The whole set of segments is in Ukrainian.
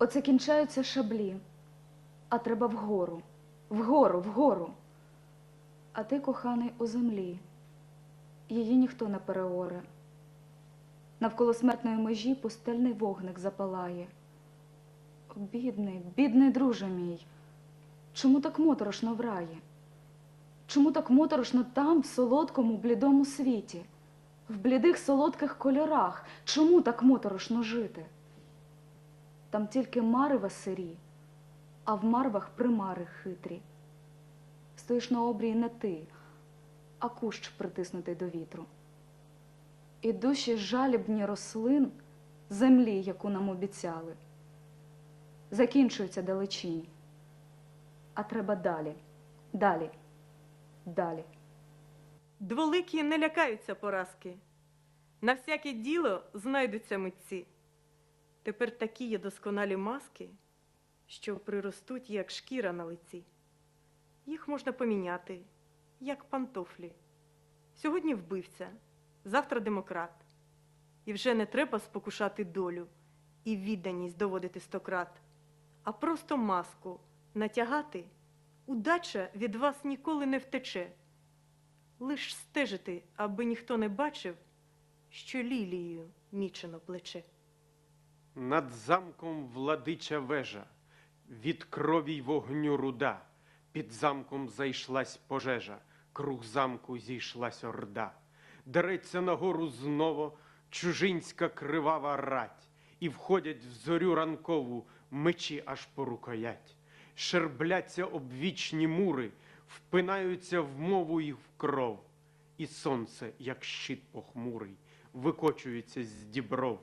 Оце кінчаються шаблі, а треба вгору, вгору, вгору. А ти, коханий, у землі, її ніхто не переоре. Навколо смертної межі пустельний вогник запалає. Бідний, бідний друже мій, чому так моторошно в раї? Чому так моторошно там, в солодкому, блідому світі, в блідих солодких кольорах? Чому так моторошно жити? Там тільки марева сирі, а в марвах примари хитрі. Стоїш на обрії не ти, а кущ притиснутий до вітру. І душі жалібні рослин землі, яку нам обіцяли, закінчуються далечінь. А треба далі, далі, далі. Дволикі не лякаються поразки. На всяке діло знайдуться митці. Тепер такі є досконалі маски, що приростуть, як шкіра на лиці. Їх можна поміняти, як пантофлі. Сьогодні вбивця, завтра демократ. І вже не треба спокушати долю і відданість доводити стократ, а просто маску натягати, удача від вас ніколи не втече. Лиш стежити, аби ніхто не бачив, що лілією мічено плече. Над замком владича вежа, від крові й вогню руда, під замком зайшлась пожежа, круг замку зійшлась орда. Дереться нагору знову чужинська кривава рать, і входять в зорю ранкову мечі аж по рукоять. Шербляться обвічні мури, впинаються в мову і в кров, і сонце, як щит похмурий, викочується з дібров.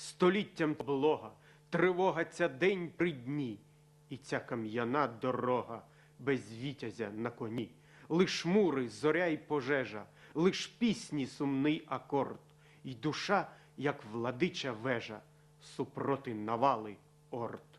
Століттям блога, тривога ця день при дні, і ця кам'яна дорога без вітязя на коні, лиш мури, зоря й пожежа, лиш пісні сумний акорд, і душа, як владича вежа, супроти навали орд.